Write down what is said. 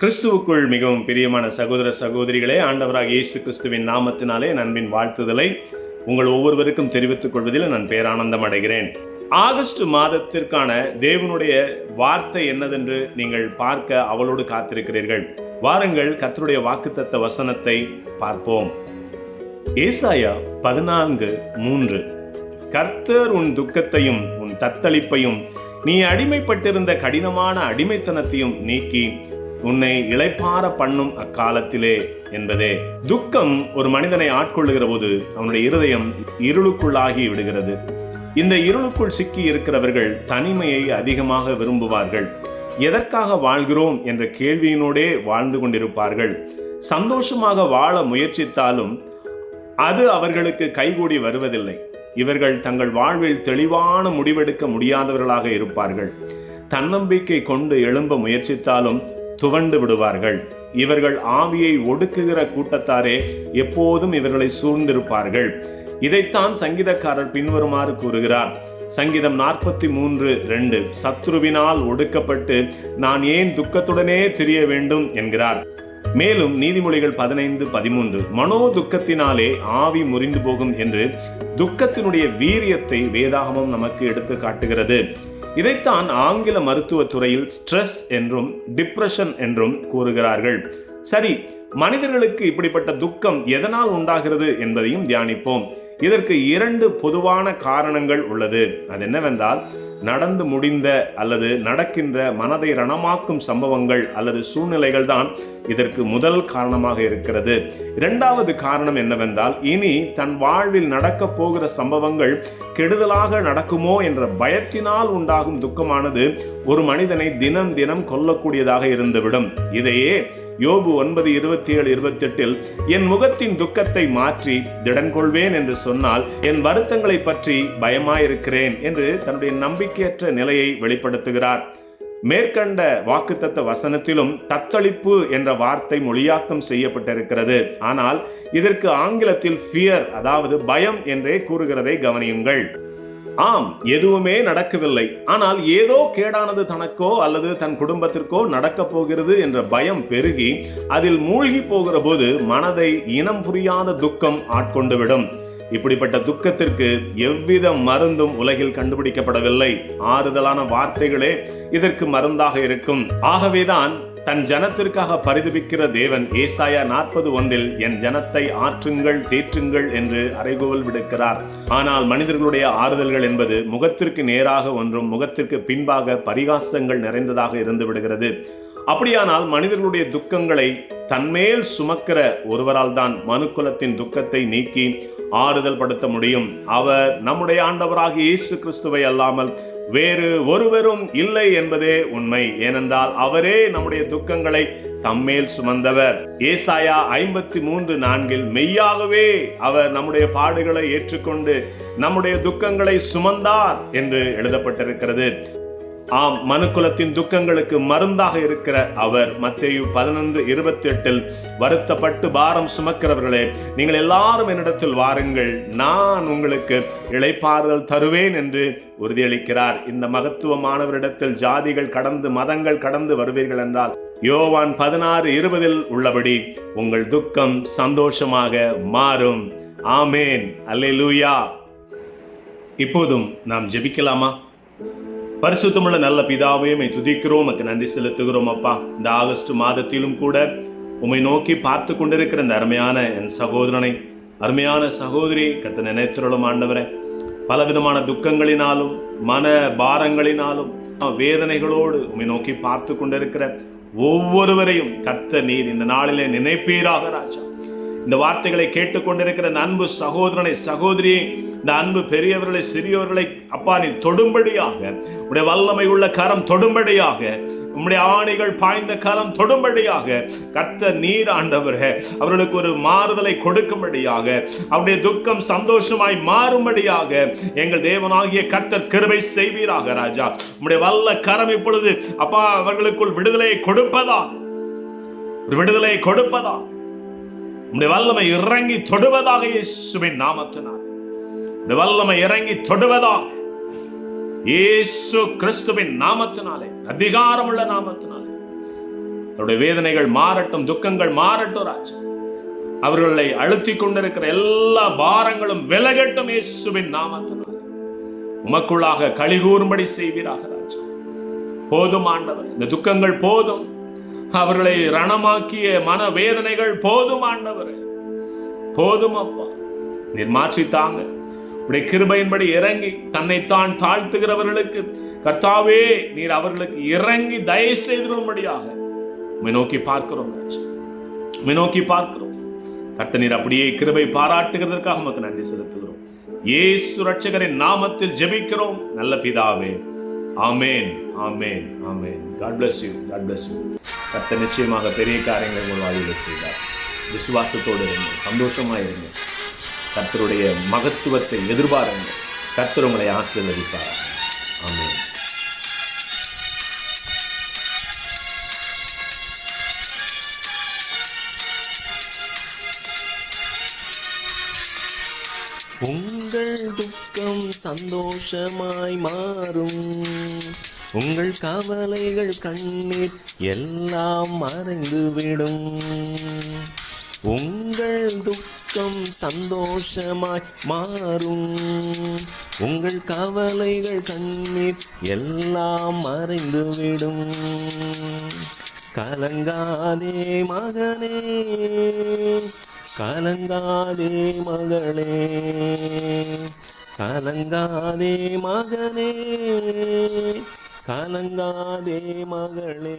கிறிஸ்துவுக்குள் மிகவும் பிரியமான சகோதர சகோதரிகளே ஆண்டவராக இயேசு கிறிஸ்துவின் நாமத்தினாலே நண்பின் வாழ்த்துதலை உங்கள் ஒவ்வொருவருக்கும் தெரிவித்துக் கொள்வதில் நான் பேரானந்தம் அடைகிறேன். ஆகஸ்ட் மாதத்திற்கான தேவனுடைய வார்த்தை என்னதென்று நீங்கள் பார்க்க அவளோடு காத்திருக்கிறீர்கள். வாருங்கள் கர்த்தருடைய வாக்குத்தத்த வசனத்தை பார்ப்போம். ஏசாயா பதினான்கு மூன்று. கர்த்தர் உன் துக்கத்தையும் உன் தத்தளிப்பையும் நீ அடிமைப்பட்டிருந்த கடினமான அடிமைத்தனத்தையும் நீக்கி உன்னை இளைப்பார பண்ணும் அக்காலத்திலே என்பதே. துக்கம் ஒரு மனிதனை ஆட்கொள்ளுகிற போது அவனுடைய இருதயம் இருளுக்குள்ளாகி விடுகிறது. இந்த இருளுக்குள் சிக்கி இருக்கிறவர்கள் தனிமையை அதிகமாக விரும்புவார்கள். எதற்காக வாழ்கிறோம் என்ற கேள்வியினோடே வாழ்ந்து கொண்டிருப்பார்கள். சந்தோஷமாக வாழ முயற்சித்தாலும் அது அவர்களுக்கு கைகூடி வருவதில்லை. இவர்கள் தங்கள் வாழ்வில் தெளிவான முடிவெடுக்க முடியாதவர்களாக இருப்பார்கள். தன்னம்பிக்கை கொண்டு எழும்ப முயற்சித்தாலும் துவண்டு விடுவார்கள். இவர்கள் ஆவியை ஒடுக்குகிற கூட்டத்தாரே எப்போதும் இவர்களை சூழ்ந்திருப்பார்கள். இதைத்தான் சங்கீதக்காரர் பின்வருமாறு கூறுகிறார். சங்கீதம் நாற்பத்தி மூன்று ரெண்டு சத்ருவினால் ஒடுக்கப்பட்டு நான் ஏன் துக்கத்துடனே திரிய வேண்டும் என்கிறார். மேலும் நீதிமொழிகள் பதினைந்து பதிமூன்று மனோ துக்கத்தினாலே ஆவி முறிந்து போகும் என்று துக்கத்தினுடைய வீரியத்தை வேதாகமம் நமக்கு எடுத்து காட்டுகிறது. இதைத்தான் ஆங்கில மருத்துவ துறையில் ஸ்ட்ரெஸ் என்றும் டிப்ரெஷன் என்றும் கூறுகிறார்கள். சரி மனிதர்களுக்கு இப்படிப்பட்ட துக்கம் எதனால் உண்டாகிறது என்பதையும் தியானிப்போம். இதற்கு இரண்டு பொதுவான காரணங்கள் உள்ளது. அது என்னவென்றால் நடந்து முடிந்த அல்லது நடக்கின்ற மனதை ரணமாக்கும் சம்பவங்கள் அல்லது சூழ்நிலைகள் தான் இதற்கு முதல் காரணமாக இருக்கிறது. இரண்டாவது காரணம் என்னவென்றால் இனி தன் வாழ்வில் நடக்கப் போகிற சம்பவங்கள் கெடுதலாக நடக்குமோ என்ற பயத்தினால் உண்டாகும் துக்கமானது ஒரு மனிதனை தினம் தினம் கொல்லக்கூடியதாக இருந்துவிடும். இதையே யோபு ஒன்பது இருபது இருபத்தி ஏழு இருபத்தி எட்டில் என் முகத்தின் துக்கத்தை மாற்றி திடன் கொள்வேன் என்று சொன்னால் என் வருத்தங்களை பற்றி பயமாயிருக்கிறேன் என்று தன்னுடைய நம்பிக்கையற்ற நிலையை வெளிப்படுத்துகிறார். மேற்கண்ட வாக்குத்தத்த வசனத்திலும் தத்தளிப்பு என்ற வார்த்தை மொழியாக்கம் செய்யப்பட்டிருக்கிறது. ஆனால் இதற்கு ஆங்கிலத்தில் ஃபியர் அதாவது பயம் என்றே கூறுகிறதை கவனியுங்கள். ஆம் எதுவுமே நடக்கவில்லை. ஆனால் ஏதோ கேடானது தனக்கோ அல்லது தன் குடும்பத்திற்கோ நடக்கப் போகிறது என்ற பயம் பெருகி அதில் மூழ்கி போகிற போது மனதை இனம் புரியாத துக்கம் ஆட்கொண்டுவிடும். இப்படிப்பட்ட துக்கத்திற்கு எவ்வித மருந்தும் உலகில் கண்டுபிடிக்கப்படவில்லை. ஆறுதலான வார்த்தைகளே இதற்கு மருந்தாக இருக்கும். ஆகவேதான் தன் ஜனத்திற்காக பரிதபிக்கிற தேவன் ஏசாயா நாற்பது ஒன்றில் என் ஜனத்தை ஆற்றுங்கள் தேற்றுங்கள் என்று அறைகோவல் விடுக்கிறார். ஆனால் மனிதர்களுடைய ஆறுதல்கள் என்பது முகத்திற்கு நேராக ஒன்றும் முகத்திற்கு பின்பாக பரிகாசங்கள் நிறைந்ததாக இருந்து விடுகிறது. அப்படியானால் மனிதர்களுடைய துக்கங்களை தன்மேல் சுமக்கிற ஒருவரால் தான் மனுக்குலத்தின் துக்கத்தை நீக்கி ஆறுதல் படுத்த முடியும். அவர் நம்முடைய ஆண்டவராக இயேசு கிறிஸ்துவை அல்லாமல் வேறு ஒருவரும் இல்லை என்பதே உண்மை. ஏனென்றால் அவரே நம்முடைய துக்கங்களை தம்மேல் சுமந்தவர். ஏசாயா ஐம்பத்தி மூன்று நான்கில் மெய்யாகவே அவர் நம்முடைய பாடுகளை ஏற்றுக்கொண்டு நம்முடைய துக்கங்களை சுமந்தார் என்று எழுதப்பட்டிருக்கிறது. ஆம் மனுக்குலத்தின் துக்கங்களுக்கு மருந்தாக இருக்கிற அவர் மத்தேயு பதினொன்று இருபத்தி எட்டில் வருத்தப்பட்டு பாரம் சுமக்கிறவர்களே நீங்கள் எல்லாரும் என்னிடத்தில் வாருங்கள் நான் உங்களுக்கு இழைப்பாறுதல் தருவேன் என்று உறுதியளிக்கிறார். இந்த மகத்துவமானவரிடத்தில் ஜாதிகள் கடந்து மதங்கள் கடந்து வருவீர்கள் என்றால் யோவான் பதினாறு இருபதில் உள்ளபடி உங்கள் துக்கம் சந்தோஷமாக மாறும். ஆமேன். அல்லேலூயா. இப்போதும் நாம் ஜெபிக்கலாமா? பரிசுத்தமுள்ள நல்ல பிதாவே உமை துதிக்கிறோம் உமக்கு நன்றி செலுத்துகிறோம் அப்பா. இந்த ஆகஸ்ட் மாதத்திலும் கூட உம்மை நோக்கி பார்த்து கொண்டிருக்கிற இந்த அருமையான என் சகோதரனை அருமையான சகோதரி கத்த நினைத்திரளும் ஆண்டவரே. பலவிதமான துக்கங்களினாலும் மன பாரங்களினாலும் வேதனைகளோடு உம்மை நோக்கி பார்த்து கொண்டிருக்கிற ஒவ்வொருவரையும் கர்த்த நீர் இந்த நாளிலே நினைப்பீராக ராஜா. இந்த வார்த்தைகளை கேட்டுக்கொண்டிருக்கிற அன்பு சகோதரனை சகோதரியை இந்த அன்பு பெரியவர்களை சிறியவர்களை அப்பா நீ தொடும்படியாக உடைய வல்லமை உள்ள கரம் தொடும்படியாக உம்முடைய ஆணைகள் பாய்ந்த கரம் தொடும்படியாக கத்த நீர் ஆண்டவரே அவர்களுக்கு ஒரு மாறுதலை கொடுக்கும்படியாக அவருடைய துக்கம் சந்தோஷமாய் மாறும்படியாக எங்கள் தேவனாகிய கத்தர் கிருபை செய்வீராக ராஜா. உம்முடைய வல்ல கரம் இப்பொழுது அப்பா அவர்களுக்குள் விடுதலையை கொடுப்பதா? ஒரு விடுதலையை கொடுப்பதா? உம்முடைய வல்லமை இறங்கி தொடுவதாக இயேசுவின் நாமத்தினார் இந்த வல்லமை இறங்கி தொடுவதா? இயேசு கிறிஸ்துவின் நாமத்தினாலே அதிகாரமுள்ள நாமத்தினாலே. அவருடைய வேதனைகள் மாறட்டும் துக்கங்கள் மாறட்டும் ராஜா. அவர்களை அழுத்தி கொண்டிருக்கிற எல்லா பாரங்களும் விலகட்டும் இயேசுவின் நாமத்தினாலே. உமக்குள்ளாக கழிகூறும்படி செய்வீராக ராஜா. போதும் ஆண்டவர். இந்த துக்கங்கள் போதும். அவர்களை ரணமாக்கிய மன வேதனைகள் போதும் ஆண்டவர். போதும் அப்பா. நீர் மாற்றி தாங்க உடைய கிருபையின்படி இறங்கி தன்னைத்தான் தாழ்த்துகிறவர்களுக்கு கர்த்தாவே நீர் அவர்களுக்கு இறங்கி தயவு செய்திரும்படியாக உம்மை நோக்கி பார்க்கிறோம் உண்மை நோக்கி பார்க்கிறோம். கர்த்த நீர் அப்படியே கிருபை பாராட்டுகிறதற்காக நமக்கு நன்றி செலுத்துகிறோம். ஏசு ரட்சகரின் நாமத்தில் ஜெபிக்கிறோம். நல்ல பிதாவே. ஆமேன் ஆமேன் ஆமேன். God bless you God bless you கர்த்த நிச்சயமாக பெரிய காரியங்களை உங்கள் வாழ்வில் செய்தார் விசுவாசத்தோடு இருங்க சந்தோஷமாக இருங்க கர்த்தருடைய மகத்துவத்தை எதிர்பாருங்க கர்த்தர் உங்களை ஆசீர்வதிப்பார். ஆமாம் உங்கள் துக்கம் சந்தோஷமாய் மாறும். உங்கள் கவலைகள் கண்ணீர் எல்லாம் மறைந்துவிடும். உங்கள் துக்கம் சந்தோஷமாய் மாறும். உங்கள் கவலைகள் கண்ணீர் எல்லாம் மறைந்துவிடும். கலங்காதே மகனே கலங்காதே மகளே கலங்காதே மகனே கலங்காதே மகளே.